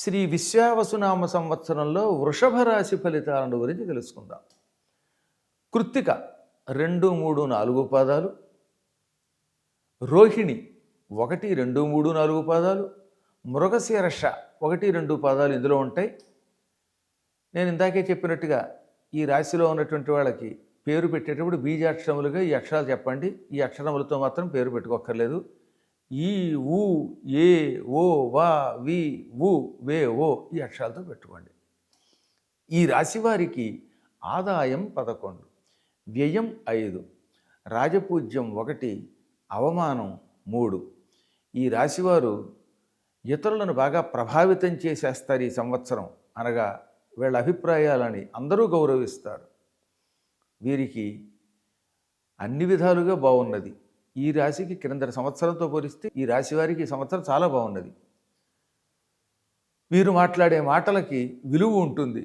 శ్రీ విశ్వావసునామ సంవత్సరంలో వృషభ రాశి ఫలితాలను గురించి తెలుసుకుందాం. కృత్తిక రెండు మూడు నాలుగు పాదాలు. రోహిణి ఒకటి రెండు మూడు నాలుగు పాదాలు. మృగశీరష ఒకటి రెండు పాదాలు ఇందులో ఉంటాయి. నేను ఇందాకే చెప్పినట్టుగా ఈ రాశిలో ఉన్నటువంటి వాళ్ళకి పేరు పెట్టేటప్పుడు బీజాక్షరములుగా ఈ అక్షరాలు చెప్పండి. ఈ అక్షరములతో మాత్రం పేరు పెట్టుకోక్కర్లేదు. ఈ ఊ ఏ ఓ వా వి ఉ వే ఓ ఈ అక్షరాలతో పెట్టుకోండి. ఈ రాశి వారికి ఆదాయం పదకొండు వ్యయం ఐదు రాజపూజ్యం ఒకటి అవమానం మూడు. ఈ రాశివారు ఇతరులను బాగా ప్రభావితం చేసేస్తారు ఈ సంవత్సరం అనగా వీళ్ళ అభిప్రాయాలని అందరూ గౌరవిస్తారు. వీరికి అన్ని విధాలుగా బాగున్నది. ఈ రాశికి క్రింద సంవత్సరంతో పోలిస్తే ఈ రాశి వారికి ఈ సంవత్సరం చాలా బాగున్నది. వీరు మాట్లాడే మాటలకి విలువ ఉంటుంది.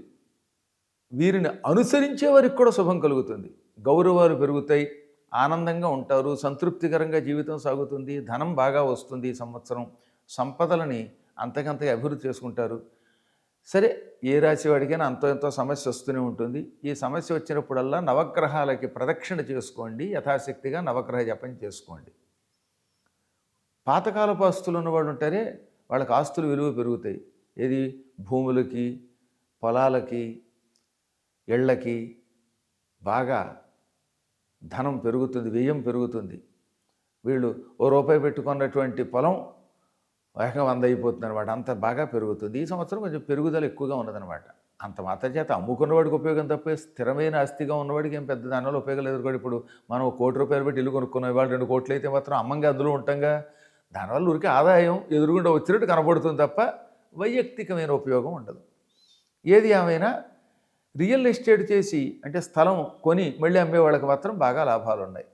వీరిని అనుసరించే వారికి కూడా శుభం కలుగుతుంది. గౌరవాలు పెరుగుతాయి. ఆనందంగా ఉంటారు. సంతృప్తికరంగా జీవితం సాగుతుంది. ధనం బాగా వస్తుంది ఈ సంవత్సరం. సంపదలని అంతకంతగా అభివృద్ధి చేసుకుంటారు. సరే ఏ రాశి వాడికైనా అంతో ఎంతో సమస్య వస్తూనే ఉంటుంది. ఈ సమస్య వచ్చినప్పుడల్లా నవగ్రహాలకి ప్రదక్షిణ చేసుకోండి. యథాశక్తిగా నవగ్రహ జపం చేసుకోండి. పాతకాలపు ఆస్తులు ఉన్నవాళ్ళు ఉంటారే వాళ్ళకి ఆస్తులు విలువ పెరుగుతాయి. ఏది? భూములకి పొలాలకి ఇళ్ళకి బాగా ధనం పెరుగుతుంది వ్యయం పెరుగుతుంది. వీళ్ళు ఓ రూపాయి పెట్టుకున్నటువంటి పొలం వేగంగా వంద అయిపోతుంది అనమాట అంత బాగా పెరుగుతుంది. ఈ సంవత్సరం కొంచెం పెరుగుదల ఎక్కువగా ఉన్నదనమాట అంత మాత్రం చేత అమ్ముకున్నవాడికి ఉపయోగం తప్ప స్థిరమైన ఆస్తిగా ఉన్నవాడికి ఏం పెద్ద దానివల్ల ఉపయోగం లేదు కూడా. ఇప్పుడు మనం ఒక కోటి రూపాయలు పెట్టి ఇల్లు కొనుక్కున్నాం ఇవాళ రెండు కోట్లు అయితే మాత్రం అమ్మంగా అందులో ఉంటాంగా. దానివల్ల ఊరికే ఆదాయం ఎదురుగుండా వచ్చినట్టు కనబడుతుంది తప్ప వైయక్తికమైన ఉపయోగం ఉండదు. ఏది ఏమైనా రియల్ ఎస్టేట్ చేసి అంటే స్థలం కొని మళ్ళీ అమ్మే వాళ్ళకి మాత్రం బాగా లాభాలు ఉన్నాయి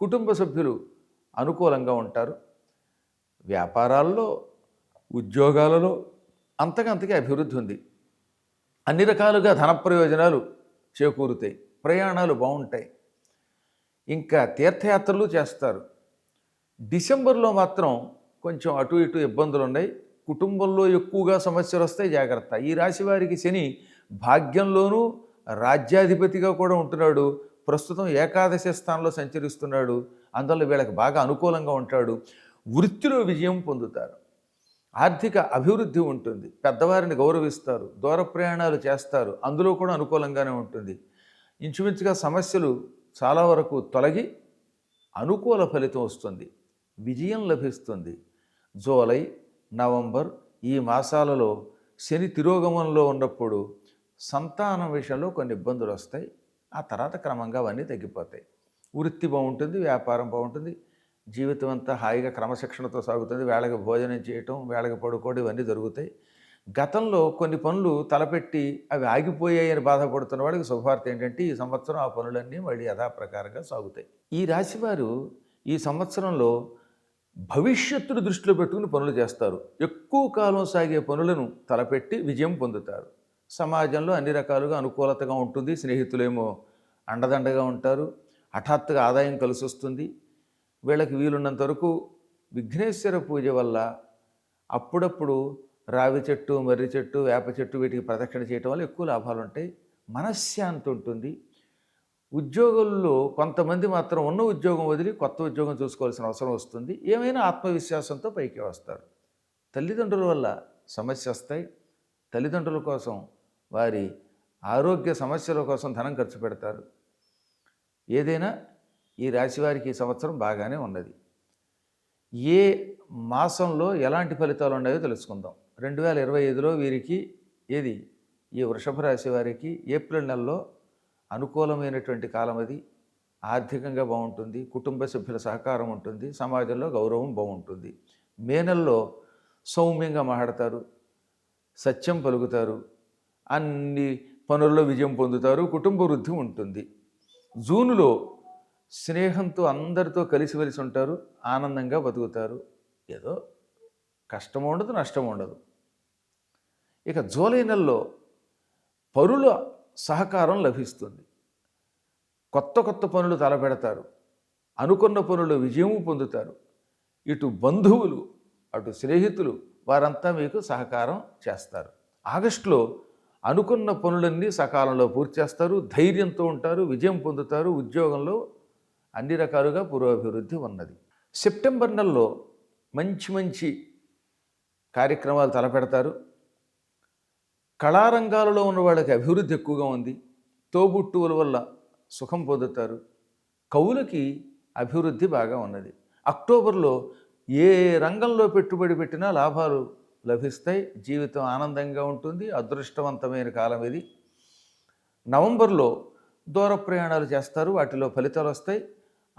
కుటుంబ సభ్యులు అనుకూలంగా ఉంటారు. వ్యాపారాల్లో ఉద్యోగాలలో అంతకంతకి అభివృద్ధి ఉంది. అన్ని రకాలుగా ధన ప్రయోజనాలు చేకూరుతాయి. ప్రయాణాలు బాగుంటాయి. ఇంకా తీర్థయాత్రలు చేస్తారు. డిసెంబర్లో మాత్రం కొంచెం అటు ఇటు ఇబ్బందులు ఉన్నాయి. కుటుంబంలో ఎక్కువగా సమస్యలు వస్తాయి జాగ్రత్త. ఈ రాశి వారికి శని భాగ్యంలోనూ రాజ్యాధిపతిగా కూడా ఉంటున్నాడు. ప్రస్తుతం ఏకాదశి స్థానంలో సంచరిస్తున్నాడు. అందువల్ల వీళ్ళకి బాగా అనుకూలంగా ఉంటాడు. వృత్తిలో విజయం పొందుతారు. ఆర్థిక అభివృద్ధి ఉంటుంది. పెద్దవారిని గౌరవిస్తారు. దూర ప్రయాణాలు చేస్తారు. అందులో కూడా అనుకూలంగానే ఉంటుంది. ఇంచుమించుగా సమస్యలు చాలా వరకు తొలగి అనుకూల ఫలితం వస్తుంది. విజయం లభిస్తుంది. జూలై నవంబర్ ఈ మాసాలలో శని తిరోగమనంలో ఉన్నప్పుడు సంతానం విషయంలో కొన్ని ఇబ్బందులు వస్తాయి. ఆ తర్వాత క్రమంగా అవన్నీ తగ్గిపోతాయి. వృత్తి బాగుంటుంది వ్యాపారం బాగుంటుంది. జీవితం అంతా హాయిగా క్రమశిక్షణతో సాగుతుంది. వేళకి భోజనం చేయటం వేళకి పడుకోవడం ఇవన్నీ జరుగుతాయి. గతంలో కొన్ని పనులు తలపెట్టి అవి ఆగిపోయాయని బాధపడుతున్న వాడికి శుభవార్త ఏంటంటే ఈ సంవత్సరం ఆ పనులన్నీ మళ్ళీ యథాప్రకారంగా సాగుతాయి. ఈ రాశివారు ఈ సంవత్సరంలో భవిష్యత్తును దృష్టిలో పెట్టుకుని పనులు చేస్తారు. ఎక్కువ కాలం సాగే పనులను తలపెట్టి విజయం పొందుతారు. సమాజంలో అన్ని రకాలుగా అనుకూలతగా ఉంటుంది. స్నేహితులేమో అండదండగా ఉంటారు. హఠాత్తుగా ఆదాయం కలిసి వస్తుంది వీళ్ళకి వీలున్నంత వరకు విఘ్నేశ్వర పూజ వల్ల అప్పుడప్పుడు రావి చెట్టు మర్రి చెట్టు వేప చెట్టు వీటికి ప్రదక్షిణ చేయటం వల్ల ఎక్కువ లాభాలు ఉంటాయి. మనశ్శాంతి ఉంటుంది. ఉద్యోగుల్లో కొంతమంది మాత్రం ఉన్న ఉద్యోగం వదిలి కొత్త ఉద్యోగం చూసుకోవాల్సిన అవసరం వస్తుంది. ఏమైనా ఆత్మవిశ్వాసంతో పైకి వస్తారు. తల్లిదండ్రుల వల్ల సమస్య వస్తాయి. తల్లిదండ్రుల కోసం వారి ఆరోగ్య సమస్యల కోసం ధనం ఖర్చు పెడతారు. ఏదైనా ఈ రాశివారికి ఈ సంవత్సరం బాగానే ఉన్నది. ఏ మాసంలో ఎలాంటి ఫలితాలు ఉన్నాయో తెలుసుకుందాం. రెండు వేల ఇరవై ఐదులో వీరికి ఏది? ఈ వృషభ రాశి వారికి ఏప్రిల్ నెలలో అనుకూలమైనటువంటి కాలం అది. ఆర్థికంగా బాగుంటుంది కుటుంబ సభ్యుల సహకారం ఉంటుంది సమాజంలో గౌరవం బాగుంటుంది. మే నెలలో సౌమ్యంగా మాట్లాడతారు సత్యం పలుకుతారు అన్ని పనుల్లో విజయం పొందుతారు కుటుంబ వృద్ధి ఉంటుంది. జూన్లో స్నేహంతో అందరితో కలిసిమెలిసి ఉంటారు ఆనందంగా బతుకుతారు. ఏదో కష్టం ఉండదు నష్టం ఉండదు. ఇక జూలై నెలలో పరుల సహకారం లభిస్తుంది. కొత్త కొత్త పనులు తలపెడతారు. అనుకున్న పనులు విజయము పొందుతారు. ఇటు బంధువులు అటు స్నేహితులు వారంతా మీకు సహకారం చేస్తారు. ఆగస్టులో అనుకున్న పనులన్నీ సకాలంలో పూర్తి చేస్తారు. ధైర్యంతో ఉంటారు విజయం పొందుతారు ఉద్యోగంలో అన్ని రకాలుగా పురోభివృద్ధి ఉన్నది. సెప్టెంబర్ నెలలో మంచి మంచి కార్యక్రమాలు తలపెడతారు. కళారంగాలలో ఉన్న వాళ్ళకి అభివృద్ధి ఎక్కువగా ఉంది. తోబుట్టువుల వల్ల సుఖం పొందుతారు. కవులకి అభివృద్ధి బాగా ఉన్నది. అక్టోబర్లో ఏ రంగంలో పెట్టుబడి పెట్టినా లాభాలు లభిస్తాయి. జీవితం ఆనందంగా ఉంటుంది. అదృష్టవంతమైన కాలం ఇది. నవంబర్లో దూర ప్రయాణాలు చేస్తారు. వాటిలో ఫలితాలు వస్తాయి.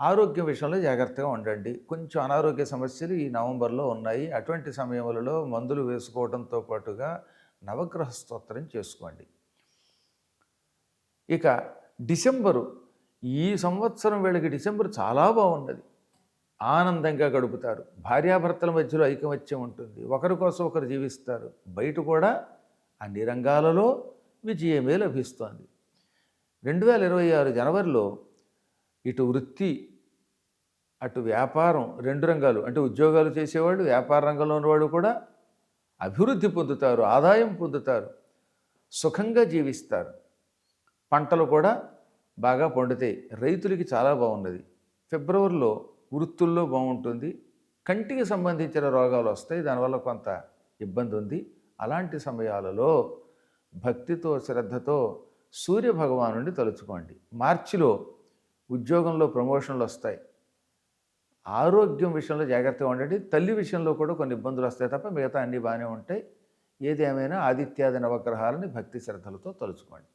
ఆరోగ్యం విషయంలో జాగ్రత్తగా ఉండండి. కొంచెం అనారోగ్య సమస్యలు ఈ నవంబర్లో ఉన్నాయి. అటువంటి సమయములలో మందులు వేసుకోవడంతో పాటుగా నవగ్రహ స్తోత్రం చేసుకోండి. ఇక డిసెంబరు ఈ సంవత్సరం వీళ్ళకి డిసెంబర్ చాలా బాగున్నది ఆనందంగా గడుపుతారు. భార్యాభర్తల మధ్యలో ఐకమత్యం ఉంటుంది. ఒకరి కోసం ఒకరు జీవిస్తారు. బయట కూడా అన్ని రంగాలలో విజయమే లభిస్తోంది. రెండు వేల ఇరవై ఆరు జనవరిలో ఇటు వృత్తి అటు వ్యాపారం రెండు రంగాలు అంటే ఉద్యోగాలు చేసేవాళ్ళు వ్యాపార రంగంలో ఉన్నవాళ్ళు కూడా అభివృద్ధి పొందుతారు ఆదాయం పొందుతారు సుఖంగా జీవిస్తారు. పంటలు కూడా బాగా పండుతాయి. రైతులకి చాలా బాగున్నది. ఫిబ్రవరిలో వృత్తుల్లో బాగుంటుంది. కంటికి సంబంధించిన రోగాలు వస్తాయి. దానివల్ల కొంత ఇబ్బంది ఉంది. అలాంటి సమయాలలో భక్తితో శ్రద్ధతో సూర్య భగవానుడిని తలుచుకోండి. మార్చిలో ఉద్యోగంలో ప్రమోషన్లు వస్తాయి. ఆరోగ్యం విషయంలో జాగ్రత్తగా ఉండండి. తల్లి విషయంలో కూడా కొన్ని ఇబ్బందులు వస్తాయి తప్ప మిగతా అన్నీ బాగానే ఉంటాయి. ఏదేమైనా ఆదిత్యాది నవగ్రహాలని భక్తి శ్రద్ధలతో తలుచుకోండి.